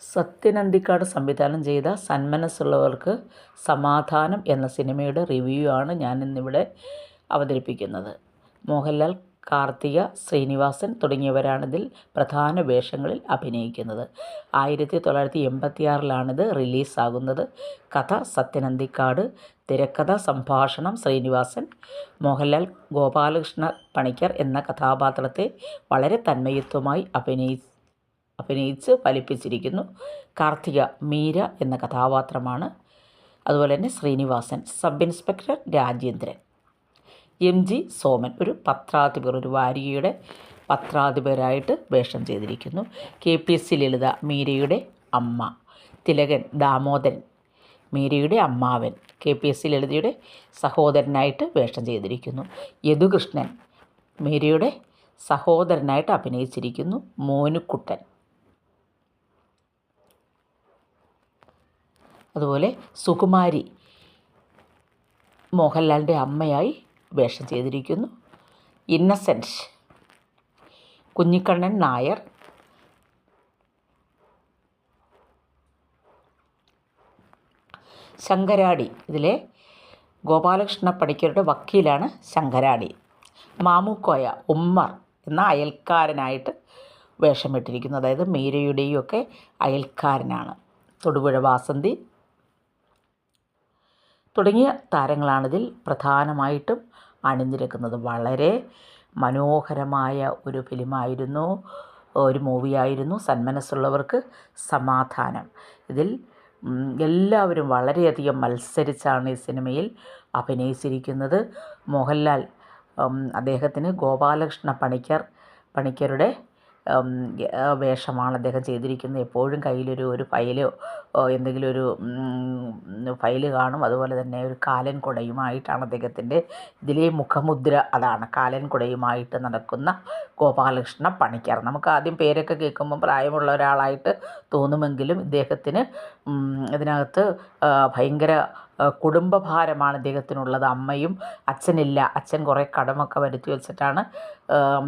സത്യൻ സംവിധാനം ചെയ്ത സന്മനസ്സുള്ളവർക്ക് സമാധാനം എന്ന സിനിമയുടെ റിവ്യൂ ആണ് ഞാൻ ഞാനിന്നിവിടെ അവതരിപ്പിക്കുന്നത്. മോഹൻലാൽ കാർത്തിക ശ്രീനിവാസൻ തുടങ്ങിയവരാണിതിൽ പ്രധാന വേഷങ്ങളിൽ അഭിനയിക്കുന്നത്. ആയിരത്തി തൊള്ളായിരത്തി എൺപത്തിയാറിലാണിത് റിലീസാകുന്നത്. കഥ സത്യനന്ദിക്കാട് തിരക്കഥ സംഭാഷണം ശ്രീനിവാസൻ മോഹൻലാൽ ഗോപാലകൃഷ്ണ പണിക്കർ എന്ന കഥാപാത്രത്തെ വളരെ തന്മയത്വമായി അഭിനയി അഭിനയിച്ച് ഫലിപ്പിച്ചിരിക്കുന്നു. കാർത്തിക മീര എന്ന കഥാപാത്രമാണ്. അതുപോലെ തന്നെ Sreenivasan sub inspector Rajendran. M G Soman ഒരു പത്രാധിപർ ഒരു വാരികയുടെ പത്രാധിപരായിട്ട് വേഷം ചെയ്തിരിക്കുന്നു. K P S C Lalitha മീരയുടെ അമ്മ. തിലകൻ ദാമോദരൻ മീരയുടെ അമ്മാവൻ. കെ പി എസ് സി ലളിതയുടെ സഹോദരനായിട്ട് വേഷം ചെയ്തിരിക്കുന്നു. യദുകൃഷ്ണൻ മീരയുടെ സഹോദരനായിട്ട് അഭിനയിച്ചിരിക്കുന്നു. മോനുക്കുട്ടൻ. അതുപോലെ സുകുമാരി മോഹൻലാലിന്റെ അമ്മയായി വേഷം ചെയ്തിരിക്കുന്നു. ഇന്നസെൻസ് കുഞ്ഞിക്കണ്ണൻ നായർ. ശങ്കരാടി. ഇതിലെ ഗോപാലകൃഷ്ണ പഠിക്കരുടെ വക്കീലാണ് ശങ്കരാടി. മാമുക്കോയ ഉമ്മർ എന്ന അയൽക്കാരനായിട്ട് വേഷമിട്ടിരിക്കുന്നു. അതായത് മീരയുടെയും ഒക്കെ അയൽക്കാരനാണ്. തൊടുപുഴ വാസന്തി. തുടങ്ങിയ താരങ്ങളാണിതിൽ പ്രധാനമായിട്ടും അണിനിരക്കുന്നത്. വളരെ മനോഹരമായ ഒരു ഫിലിമായിരുന്നു ഒരു മൂവിയായിരുന്നു സന്മനസ്സുള്ളവർക്ക് സമാധാനം. ഇതിൽ എല്ലാവരും വളരെയധികം മത്സരിച്ചാണ് ഈ സിനിമയിൽ അഭിനയിച്ചിരിക്കുന്നത്. മോഹൻലാൽ അദ്ദേഹത്തിന് ഗോപാലകൃഷ്ണ പണിക്കർ പണിക്കരുടെ വേഷമാണ് അദ്ദേഹം ചെയ്തിരിക്കുന്നത്. എപ്പോഴും കയ്യിലൊരു ഒരു ഫയലോ എന്തെങ്കിലും ഒരു ഫയൽ കാണും. അതുപോലെ തന്നെ ഒരു കാലൻ കുടയുമായിട്ടാണ് അദ്ദേഹത്തിന്റെ ഇതിലെ മുഖമുദ്ര. അതാണ് കാലൻ കുടയുമായിട്ട് നടക്കുന്ന ഗോപാലകൃഷ്ണ പണിക്കർ. നമുക്ക് ആദ്യം പേരൊക്കെ കേൾക്കുമ്പോൾ പ്രായമുള്ള ഒരാളായിട്ട് തോന്നുമെങ്കിലും ഇദ്ദേഹത്തിന് ഇതിനകത്ത് ഭയങ്കര കുടുംബഭാരമാണ് ഇദ്ദേഹത്തിനുള്ളത്. അമ്മയും അച്ഛനില്ല. അച്ഛൻ കുറേ കടമൊക്കെ വരുത്തി വെച്ചിട്ടാണ്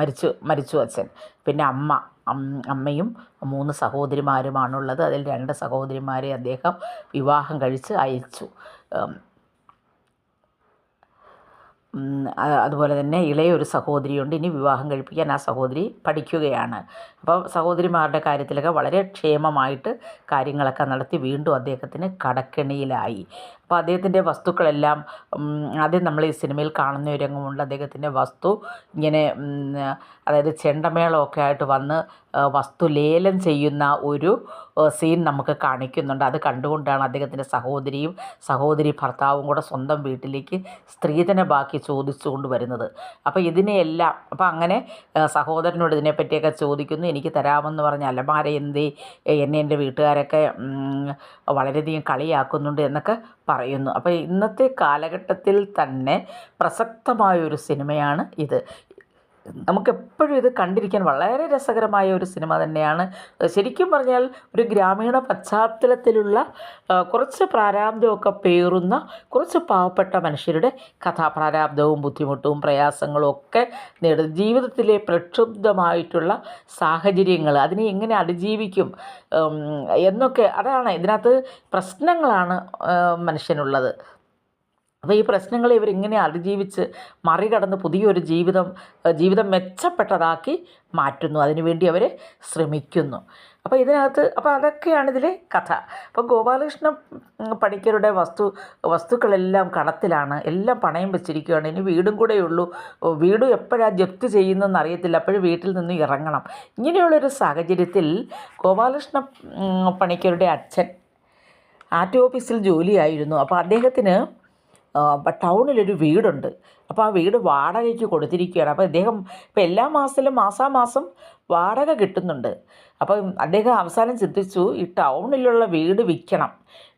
മരിച്ചു മരിച്ചു അച്ഛൻ. പിന്നെ അമ്മ. അമ്മയും മൂന്ന് സഹോദരിമാരുമാണുള്ളത്. അതിൽ രണ്ട് സഹോദരിമാരെ അദ്ദേഹം വിവാഹം കഴിച്ച് അയച്ചു. അതുപോലെ തന്നെ ഇളയ ഒരു സഹോദരിയുണ്ട്. ഇനി വിവാഹം കഴിപ്പിക്കാൻ ആ സഹോദരി പഠിക്കുകയാണ്. അപ്പോൾ സഹോദരിമാരുടെ കാര്യത്തിലൊക്കെ വളരെ ക്ഷേമമായിട്ട് കാര്യങ്ങളൊക്കെ നടത്തി വീണ്ടും അദ്ദേഹത്തിന് കടക്കെണിയിലായി. അപ്പോൾ അദ്ദേഹത്തിന്റെ വസ്തുക്കളെല്ലാം ആദ്യം നമ്മൾ ഈ സിനിമയിൽ കാണുന്ന ഒരു രംഗമുണ്ട്. അദ്ദേഹത്തിന്റെ വസ്തു ഇങ്ങനെ അതായത് ചെണ്ടമേളമൊക്കെ ആയിട്ട് വന്ന് വസ്തു ലേലം ചെയ്യുന്ന ഒരു സീൻ നമുക്ക് കാണിക്കുന്നുണ്ട്. അത് കണ്ടുകൊണ്ടാണ് അദ്ദേഹത്തിന്റെ സഹോദരിയും സഹോദരി ഭർത്താവും കൂടെ സ്വന്തം വീട്ടിലേക്ക് സ്ത്രീധന ബാക്കി ചോദിച്ചുകൊണ്ട് വരുന്നത്. അപ്പോൾ ഇതിനെയെല്ലാം അപ്പോൾ അങ്ങനെ സഹോദരനോട് ഇതിനെപ്പറ്റിയൊക്കെ ചോദിക്കുന്നു. എനിക്ക് തരാമെന്ന് പറഞ്ഞ അലമാര എന്തേ എന്നെ എന്റെ വീട്ടുകാരൊക്കെ വളരെയധികം കളിയാക്കുന്നുണ്ട് എന്നൊക്കെ പറയുന്നു. അപ്പോൾ ഇന്നത്തെ കാലഘട്ടത്തിൽ തന്നെ പ്രസക്തമായൊരു സിനിമയാണ് ഇത്. നമുക്കെപ്പോഴും ഇത് കണ്ടിരിക്കാൻ വളരെ രസകരമായ ഒരു സിനിമ തന്നെയാണ്. ശരിക്കും പറഞ്ഞാൽ ഒരു ഗ്രാമീണ പശ്ചാത്തലത്തിലുള്ള കുറച്ച് പ്രാരാബ്ധമൊക്കെ പേറുന്ന കുറച്ച് പാവപ്പെട്ട മനുഷ്യരുടെ കഥാപ്രാരാബ്ധവും ബുദ്ധിമുട്ടും പ്രയാസങ്ങളും ഒക്കെ നേടും ജീവിതത്തിലെ പ്രക്ഷുബ്ധമായിട്ടുള്ള സാഹചര്യങ്ങൾ അതിനെ എങ്ങനെ അതിജീവിക്കും എന്നൊക്കെ അതാണ് ഇതിനകത്ത് പ്രശ്നങ്ങളാണ് മനുഷ്യനുള്ളത്. അപ്പോൾ ഈ പ്രശ്നങ്ങളെ ഇവരിങ്ങനെ അതിജീവിച്ച് മറികടന്ന് പുതിയൊരു ജീവിതം ജീവിതം മെച്ചപ്പെട്ടതാക്കി മാറ്റുന്നു. അതിനുവേണ്ടി അവർ ശ്രമിക്കുന്നു. അപ്പോൾ ഇതിനകത്ത് അപ്പോൾ അതൊക്കെയാണ് ഇതിലെ കഥ. അപ്പോൾ ഗോപാലകൃഷ്ണ പണിക്കരുടെ വസ്തു വസ്തുക്കളെല്ലാം കടത്തിലാണ്. എല്ലാം പണയം വെച്ചിരിക്കുകയാണ്. ഇനി വീടും കൂടെ ഉള്ളൂ. വീടും എപ്പോഴാണ് ജപ്തി ചെയ്യുന്നതെന്ന് അറിയത്തില്ല. അപ്പോഴും വീട്ടിൽ നിന്ന് ഇറങ്ങണം. ഇങ്ങനെയുള്ളൊരു സാഹചര്യത്തിൽ ഗോപാലകൃഷ്ണ പണിക്കരുടെ അച്ഛൻ ആറ്റ് ഓഫീസിൽ ജോലിയായിരുന്നു. അപ്പോൾ അദ്ദേഹത്തിന് ടൗണിലൊരു വീടുണ്ട്. അപ്പോൾ ആ വീട് വാടകയ്ക്ക് കൊടുത്തിരിക്കുകയാണ്. അപ്പോൾ അദ്ദേഹം ഇപ്പോൾ എല്ലാ മാസത്തിലും മാസാമാസം വാടക കിട്ടുന്നുണ്ട്. അപ്പം അദ്ദേഹം അവസാനം ചിന്തിച്ചു ഈ ടൗണിലുള്ള വീട് വിൽക്കണം.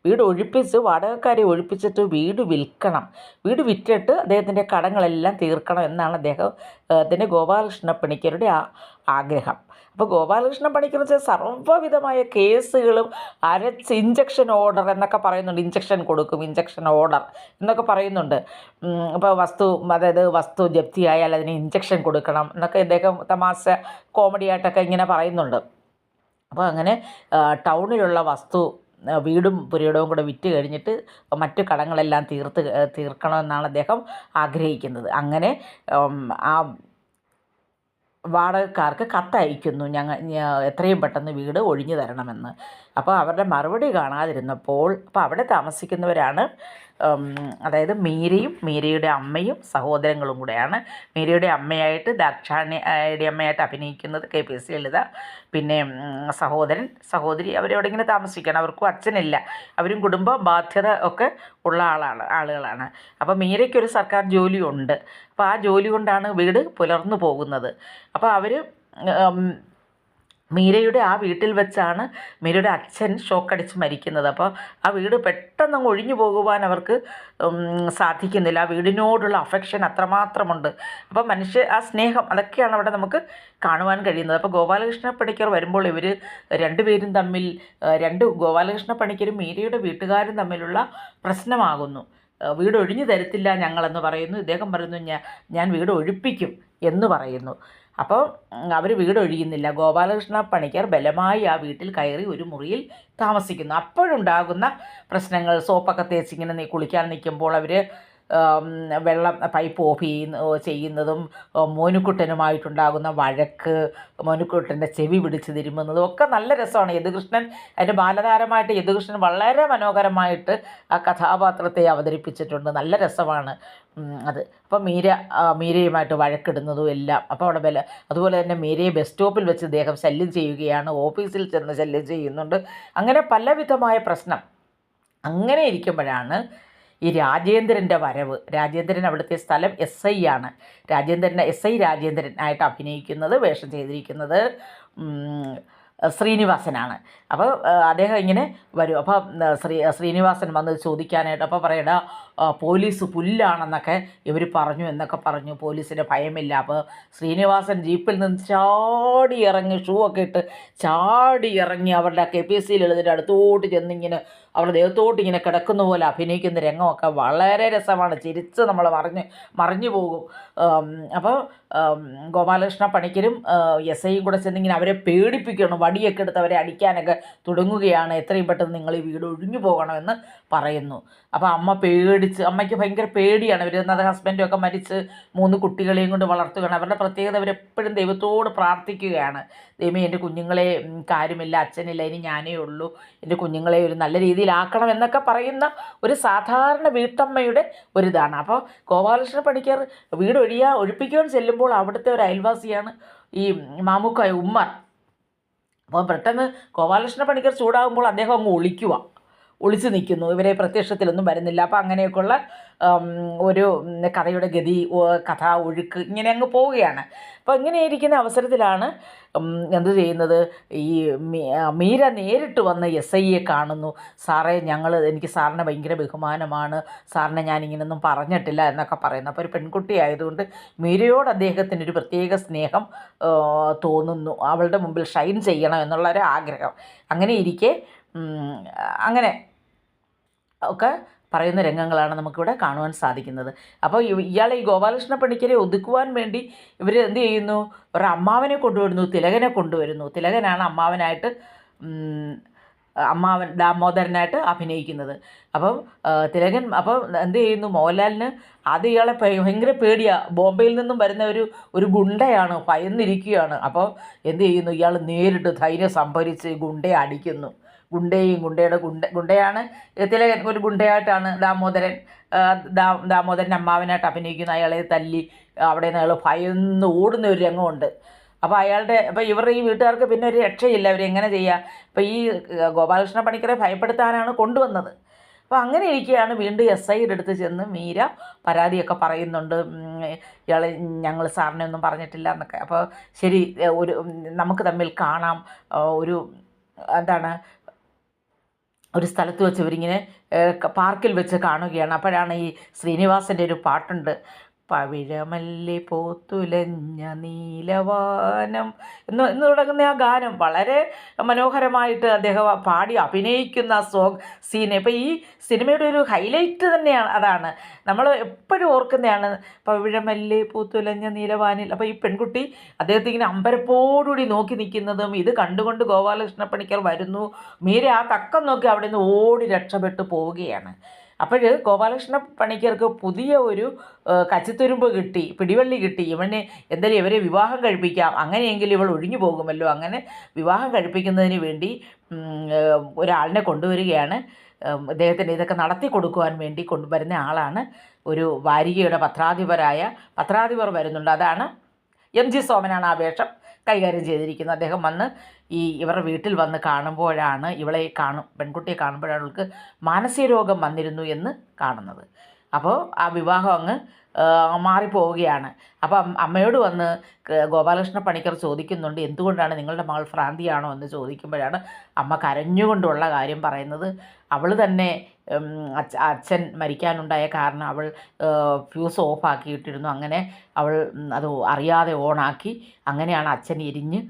വീട് ഒഴിപ്പിച്ച് വാടകക്കാരെ ഒഴിപ്പിച്ചിട്ട് വീട് വിൽക്കണം. വീട് വിറ്റിട്ട് അദ്ദേഹത്തിന്റെ കടങ്ങളെല്ലാം തീർക്കണം എന്നാണ് അദ്ദേഹം അദ്ദേഹത്തിന്റെ ഗോപാലകൃഷ്ണ പണിക്കരുടെ ആഗ്രഹം. അപ്പോൾ ഗോപാലകൃഷ്ണ പണിക്കർ സർവവിധമായ കേസുകളും അരച്ച് ഇഞ്ചക്ഷൻ ഓർഡർ എന്നൊക്കെ പറയുന്നുണ്ട്. ഇഞ്ചക്ഷൻ കൊടുക്കും ഇഞ്ചക്ഷൻ ഓർഡർ എന്നൊക്കെ പറയുന്നുണ്ട്. അപ്പോൾ വസ്തു അതായത് വസ്തു ജപ്തിയായാൽ അതിന് ഇഞ്ചക്ഷൻ കൊടുക്കണം എന്നൊക്കെ ഇദ്ദേഹം തമാശ കോമഡി ആയിട്ടൊക്കെ ഇങ്ങനെ പറയുന്നുണ്ട്. അപ്പോൾ അങ്ങനെ ടൗണിലുള്ള വസ്തു വീടും പുരയിടവും കൂടെ വിറ്റ് കഴിഞ്ഞിട്ട് മറ്റു കടങ്ങളെല്ലാം തീർത്ത് തീർക്കണമെന്നാണ് അദ്ദേഹം ആഗ്രഹിക്കുന്നത്. അങ്ങനെ ആ വാടകക്കാർക്ക് കത്തയക്കുന്നു ഞങ്ങൾ എത്രയും പെട്ടെന്ന് വീട് ഒഴിഞ്ഞു തരണമെന്ന്. അപ്പോൾ അവരുടെ മറുപടി കാണാതിരുന്നപ്പോൾ അപ്പോൾ അവിടെ താമസിക്കുന്നവരാണ് അതായത് മീരയും മീരയുടെ അമ്മയും സഹോദരങ്ങളും കൂടെയാണ്. മീരയുടെ അമ്മയായിട്ട് ദാക്ഷാണിയുടെ അമ്മയായിട്ട് അഭിനയിക്കുന്നത് കെ പി എസ് ലളിത. പിന്നെ സഹോദരൻ സഹോദരി അവരവിടെ ഇങ്ങനെ താമസിക്കണം അവർക്കും അച്ഛനില്ല. അവരും കുടുംബ ബാധ്യത ഒക്കെ ഉള്ള ആളാണ് ആളുകളാണ്. അപ്പോൾ മീരയ്ക്കൊരു സർക്കാർ ജോലിയുണ്ട്. അപ്പോൾ ആ ജോലി കൊണ്ടാണ് വീട് പുലർന്നു പോകുന്നത്. അപ്പോൾ അവർ മീരയുടെ ആ വീട്ടിൽ വെച്ചാണ് മീരയുടെ അച്ഛൻ ഷോക്കടിച്ച് മരിക്കുന്നത്. അപ്പോൾ ആ വീട് പെട്ടെന്ന് അങ്ങ് ഒഴിഞ്ഞു പോകുവാൻ അവർക്ക് സാധിക്കുന്നില്ല. ആ വീടിനോടുള്ള അഫെക്ഷൻ അത്രമാത്രമുണ്ട്. അപ്പോൾ മനുഷ്യ ആ സ്നേഹം അതൊക്കെയാണ് അവിടെ നമുക്ക് കാണുവാൻ കഴിയുന്നത്. അപ്പോൾ ഗോപാലകൃഷ്ണ പണിക്കർ വരുമ്പോൾ ഇവർ രണ്ടുപേരും തമ്മിൽ രണ്ട് ഗോപാലകൃഷ്ണ പണിക്കരും മീരയുടെ വീട്ടുകാരും തമ്മിലുള്ള പ്രശ്നമാകുന്നു. വീട് ഒഴിഞ്ഞു തരത്തില്ല ഞങ്ങളെന്ന് പറയുന്നു. ഇദ്ദേഹം പറയുന്നു ഞാൻ ഞാൻ വീട് ഒഴിപ്പിക്കും എന്ന് പറയുന്നു. അപ്പോൾ അവർ വീട് ഒഴിയുന്നില്ല. ഗോപാലകൃഷ്ണ പണിക്കർ ബലമായി ആ വീട്ടിൽ കയറി ഒരു മുറിയിൽ താമസിക്കുന്നു. അപ്പോഴുണ്ടാകുന്ന പ്രശ്നങ്ങൾ സോപ്പൊക്കെ തേച്ചിങ്ങനെ കുളിക്കാൻ നിൽക്കുമ്പോൾ അവർ വെള്ളം പൈപ്പ് ഓഫ് ചെയ്യുന്ന ചെയ്യുന്നതും മോനുക്കുട്ടനുമായിട്ടുണ്ടാകുന്ന വഴക്ക് മോനുക്കുട്ടന്റെ ചെവി പിടിച്ച് തിരുമുന്നതും ഒക്കെ നല്ല രസമാണ്. യദുകൃഷ്ണൻ അതിന്റെ ബാലതാരമായിട്ട് യദുകൃഷ്ണൻ വളരെ മനോഹരമായിട്ട് ആ കഥാപാത്രത്തെ അവതരിപ്പിച്ചിട്ടുണ്ട്. നല്ല രസമാണ്. അത്. അപ്പോൾ മീര മീരയുമായിട്ട് വഴക്കിടുന്നതും എല്ലാം. അപ്പോൾ അവിടെ വില അതുപോലെ തന്നെ മീരയെ ബസ് സ്റ്റോപ്പിൽ വെച്ച് ഇദ്ദേഹം ശല്യം ചെയ്യുകയാണ്. ഓഫീസിൽ ചെന്ന് ശല്യം ചെയ്യുന്നുണ്ട്. അങ്ങനെ പലവിധമായ പ്രശ്നം. അങ്ങനെ ഇരിക്കുമ്പോഴാണ് ഈ രാജേന്ദ്രന്റെ വരവ്. രാജേന്ദ്രൻ അവിടുത്തെ സ്ഥലം എസ് ഐ ആണ്. രാജേന്ദ്രൻ എസ് ഐ രാജേന്ദ്രൻ ആയിട്ട് അഭിനയിക്കുന്നത് വേഷം ചെയ്തിരിക്കുന്നത് ശ്രീനിവാസനാണ്. അപ്പോൾ അദ്ദേഹം ഇങ്ങനെ വരും. അപ്പോൾ ശ്രീ ശ്രീനിവാസൻ വന്ന് ചോദിക്കാനായിട്ട് അപ്പോൾ പറയടാ പോലീസ് പുല്ലാണെന്നൊക്കെ ഇവർ പറഞ്ഞു എന്നൊക്കെ പറഞ്ഞു. പോലീസിന് ഭയമില്ല. അപ്പോൾ ശ്രീനിവാസൻ ജീപ്പിൽ നിന്ന് ചാടി ഇറങ്ങി ഷൂ ഒക്കെ ഇട്ട് ചാടി ഇറങ്ങി അവരുടെ കെ പി എസ് സിയിൽ എഴുതിന്റെ അടുത്തോട്ട് ചെന്നിങ്ങനെ അവരുടെ ദേഹത്തോട്ട് ഇങ്ങനെ കിടക്കുന്ന പോലെ അഭിനയിക്കുന്ന രംഗമൊക്കെ വളരെ രസമാണ്. ചിരിച്ച് നമ്മൾ മറിഞ്ഞ് മറിഞ്ഞു പോകും. അപ്പോൾ ഗോപാലകൃഷ്ണ പണിക്കരും എസ് ഐയും കൂടെ ചെന്നിങ്ങനെ അവരെ പേടിപ്പിക്കണം വടിയൊക്കെ എടുത്ത് അവരെ അടിക്കാനൊക്കെ തുടങ്ങുകയാണ്. എത്രയും പെട്ടെന്ന് നിങ്ങൾ ഈ വീട് ഒഴിഞ്ഞു പോകണമെന്ന് പറയുന്നു. അപ്പോൾ അമ്മ പേടിച്ച് അമ്മയ്ക്ക് ഭയങ്കര പേടിയാണ്. ഇവർ എന്നത് ഹസ്ബൻഡും ഒക്കെ മരിച്ച് മൂന്ന് കുട്ടികളെയും കൊണ്ട് വളർത്തുകയാണ്. അവരുടെ പ്രത്യേകത അവരെപ്പോഴും ദൈവത്തോട് പ്രാർത്ഥിക്കുകയാണ്. ദൈവമേ എന്റെ കുഞ്ഞുങ്ങളെ കാര്യമില്ല അച്ഛനില്ല ഇനി ഞാനേ ഉള്ളൂ. എന്റെ കുഞ്ഞുങ്ങളെ ഒരു നല്ല രീതിയിലാക്കണം എന്നൊക്കെ പറയുന്ന ഒരു സാധാരണ വീട്ടമ്മയുടെ ഒരിതാണ്. അപ്പോൾ ഗോപാലകൃഷ്ണ പണിക്കർ വീട് ഒഴിയാ ഒഴിപ്പിക്കുവാൻ ചെല്ലുമ്പോൾ അവിടുത്തെ ഒരു അയൽവാസിയാണ് ഈ മാമുക്കായ ഉമ്മർ അപ്പോൾ പെട്ടെന്ന് ഗോപാലകൃഷ്ണ പണിക്കർ ചൂടാകുമ്പോൾ അദ്ദേഹം അങ്ങ് ഒളിക്കുക ഒളിച്ചു നിൽക്കുന്നു. ഇവരെ പ്രത്യക്ഷത്തിലൊന്നും വരുന്നില്ല. അപ്പോൾ അങ്ങനെയൊക്കെയുള്ള ഒരു കഥയുടെ ഗതി കഥ ഒഴുക്ക് ഇങ്ങനെ അങ്ങ് പോവുകയാണ്. അപ്പോൾ ഇങ്ങനെ ഇരിക്കുന്ന അവസരത്തിലാണ് എന്ത് ചെയ്യുന്നത്? ഈ മീര നേരിട്ട് വന്ന് എസ് ഐയെ കാണുന്നു. സാറേ ഞങ്ങൾ എനിക്ക് സാറിനെ ഭയങ്കര ബഹുമാനമാണ്. സാറിനെ ഞാൻ ഇങ്ങനെയൊന്നും പറഞ്ഞിട്ടില്ല എന്നൊക്കെ പറയുന്നു. അപ്പോൾ ഒരു പെൺകുട്ടി ആയതുകൊണ്ട് മീരയോട് അദ്ദേഹത്തിന് ഒരു പ്രത്യേക സ്നേഹം തോന്നുന്നു. അവളുടെ മുമ്പിൽ ഷൈൻ ചെയ്യണം എന്നുള്ള ഒരു ആഗ്രഹം. അങ്ങനെ ഇരിക്കെ അങ്ങനെ ഒക്കെ പറയുന്ന രംഗങ്ങളാണ് നമുക്കിവിടെ കാണുവാൻ സാധിക്കുന്നത്. അപ്പോൾ ഇയാളെ ഈ ഗോപാലകൃഷ്ണ പണിക്കരെ ഒതുക്കുവാൻ വേണ്ടി ഇവർ എന്ത് ചെയ്യുന്നു? ഒരു അമ്മാവനെ കൊണ്ടുവരുന്നു തിലകനെ കൊണ്ടുവരുന്നു. തിലകനാണ് അമ്മാവനായിട്ട് അമ്മാവൻ ദാമോദരനായിട്ട് അഭിനയിക്കുന്നത്. അപ്പം തിലകൻ അപ്പം എന്ത് ചെയ്യുന്നു? മോഹൻലാലിന് ആദ്യം ഇയാളെ ഭയ- ഭയങ്കര പേടിയാണ് ബോംബെയിൽ നിന്നും വരുന്ന ഒരു ഒരു ഗുണ്ടയാണ് ഭയന്നിരിക്കുകയാണ്. അപ്പോൾ എന്ത് ചെയ്യുന്നു? ഇയാൾ നേരിട്ട് ധൈര്യം സംഭരിച്ച് ഗുണ്ടയെ അടിക്കുന്നു. ഗുണ്ടയും ഗുണ്ടയുടെ ഗുണ്ട ഗുണ്ടയാണ്. തിലകൻ ഒരു ഗുണ്ടയായിട്ടാണ് ദാമോദരൻ ദാമോദരൻ അമ്മാവനായിട്ട് അഭിനയിക്കുന്ന അയാളെ തല്ലി അവിടെ നിന്ന് അയാൾ ഭയന്ന് ഓടുന്ന ഒരു രംഗമുണ്ട്. അപ്പോൾ അയാളുടെ അപ്പോൾ ഇവരുടെ ഈ വീട്ടുകാർക്ക് പിന്നെ ഒരു രക്ഷയില്ല. അവരെങ്ങനെ ചെയ്യുക അപ്പോൾ ഈ ഗോപാലകൃഷ്ണ പണിക്കരെ ഭയപ്പെടുത്താനാണ് കൊണ്ടുവന്നത്. അപ്പോൾ അങ്ങനെ ഇരിക്കുകയാണ്. വീണ്ടും എസ് ഐയുടെ അടുത്ത് ചെന്ന് മീര പരാതിയൊക്കെ പറയുന്നുണ്ട്. ഇയാൾ ഞങ്ങൾ സാറിനെ ഒന്നും പറഞ്ഞിട്ടില്ല എന്നൊക്കെ. അപ്പോൾ ശരി ഒരു നമുക്ക് തമ്മിൽ കാണാം. ഒരു എന്താണ് ഒരു സ്ഥലത്ത് വെച്ച് ഇവരിങ്ങനെ പാർക്കിൽ വെച്ച് കാണുകയാണ്. അപ്പോഴാണ് ഈ ശ്രീനിവാസന്റെ ഒരു പാട്ടുണ്ട്. പവിഴമല്ലി പോത്തുലഞ്ഞ നീലവാനം. എന്ന് എന്ന് തുടങ്ങുന്ന ആ ഗാനം വളരെ മനോഹരമായിട്ട് അദ്ദേഹം പാടി അഭിനയിക്കുന്ന ആ സോങ് സീൻ. ഇപ്പോൾ ഈ സിനിമയുടെ ഒരു ഹൈലൈറ്റ് തന്നെയാണ് അതാണ്. നമ്മൾ എപ്പോഴും ഓർക്കുന്നതാണ് പവിഴമല്ലി പൂത്തുലഞ്ഞ നീലവാനിൽ. അപ്പോൾ ഈ പെൺകുട്ടി അദ്ദേഹത്തെ ഇങ്ങനെ അമ്പരപ്പോടുകൂടി നോക്കി നിൽക്കുന്നതും ഇത് കണ്ടുകൊണ്ട് ഗോപാലകൃഷ്ണ പണിക്കർ വരുന്നു. മീര ആ തക്കം നോക്കി അവിടെ നിന്ന് ഓടി രക്ഷപ്പെട്ടു പോവുകയാണ്. അപ്പോൾ ഗോപാലകൃഷ്ണ പണിക്കർക്ക് പുതിയ ഒരു കച്ചിത്തുരുമ്പ് കിട്ടി പിടിവള്ളി കിട്ടി. ഇവന് എന്തായാലും ഇവരെ വിവാഹം കഴിപ്പിക്കാം. അങ്ങനെയെങ്കിലും ഇവൾ ഒഴിഞ്ഞു പോകുമല്ലോ. അങ്ങനെ വിവാഹം കഴിപ്പിക്കുന്നതിന് വേണ്ടി ഒരാളിനെ കൊണ്ടുവരികയാണ്. ഇദ്ദേഹത്തിന്റെ ഇതൊക്കെ നടത്തി കൊടുക്കുവാൻ വേണ്ടി കൊണ്ടുവരുന്ന ആളാണ് ഒരു വാരികയുടെ പത്രാധിപരായ പത്രാധിപർ വരുന്നുണ്ട്. അതാണ് എം ജി സോമനാണ് ആ വേഷം കൈകാര്യം ചെയ്തിരിക്കുന്നത്. അദ്ദേഹം വന്ന് ഈ ഇവരുടെ വീട്ടിൽ വന്ന് കാണുമ്പോഴാണ് ഇവളെ കാണും പെൺകുട്ടിയെ കാണുമ്പോഴാണ് ഇവൾക്ക് മാനസിക രോഗം വന്നിരുന്നു എന്ന് കാണുന്നത്. അപ്പോൾ ആ വിവാഹം അങ്ങ് മാറിപ്പോവുകയാണ്. അപ്പം അമ്മയോട് വന്ന് ഗോപാലകൃഷ്ണ പണിക്കർ ചോദിക്കുന്നുണ്ട് എന്തുകൊണ്ടാണ് നിങ്ങളുടെ മകൾ ഭ്രാന്തിയാണോ? എന്ന് ചോദിക്കുമ്പോഴാണ് അമ്മ കരഞ്ഞുകൊണ്ടുള്ള കാര്യം പറയുന്നത്. അവൾ തന്നെ അച്ഛ- അച്ഛൻ മരിക്കാനുണ്ടായ കാരണം അവൾ ഫ്യൂസ് ഓഫ് ആക്കിയിട്ടിരുന്നു അങ്ങനെ അവൾ അത് അറിയാതെ ഓണാക്കി അങ്ങനെയാണ് അച്ഛൻ എരിഞ്ഞ്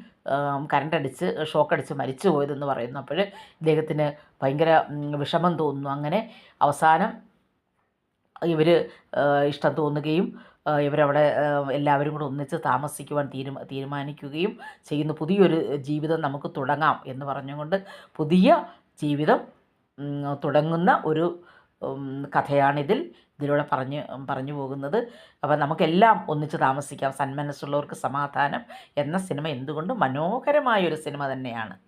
കരണ്ടടിച്ച് ഷോക്കടിച്ച് മരിച്ചു പോയതെന്ന് പറയുന്നു. അപ്പോൾ ഇദ്ദേഹത്തിന് ഭയങ്കര വിഷമം തോന്നുന്നു. അങ്ങനെ അവസാനം ഇവർ ഇഷ്ടം തോന്നുകയും ഇവരവിടെ എല്ലാവരും കൂടെ ഒന്നിച്ച് താമസിക്കുവാൻ തീരുമാ തീരുമാനിക്കുകയും ചെയ്യുന്ന പുതിയൊരു ജീവിതം നമുക്ക് തുടങ്ങാം എന്ന് പറഞ്ഞുകൊണ്ട് പുതിയ ജീവിതം തുടങ്ങുന്ന ഒരു കഥയാണിതിൽ ഇതിലൂടെ പറഞ്ഞ് പറഞ്ഞു പോകുന്നത്. അപ്പോൾ നമുക്കെല്ലാം ഒന്നിച്ച് താമസിക്കാം. സന്മനസ്സുള്ളവർക്ക് സമാധാനം എന്ന സിനിമ എന്തുകൊണ്ടും മനോഹരമായൊരു സിനിമ തന്നെയാണ്.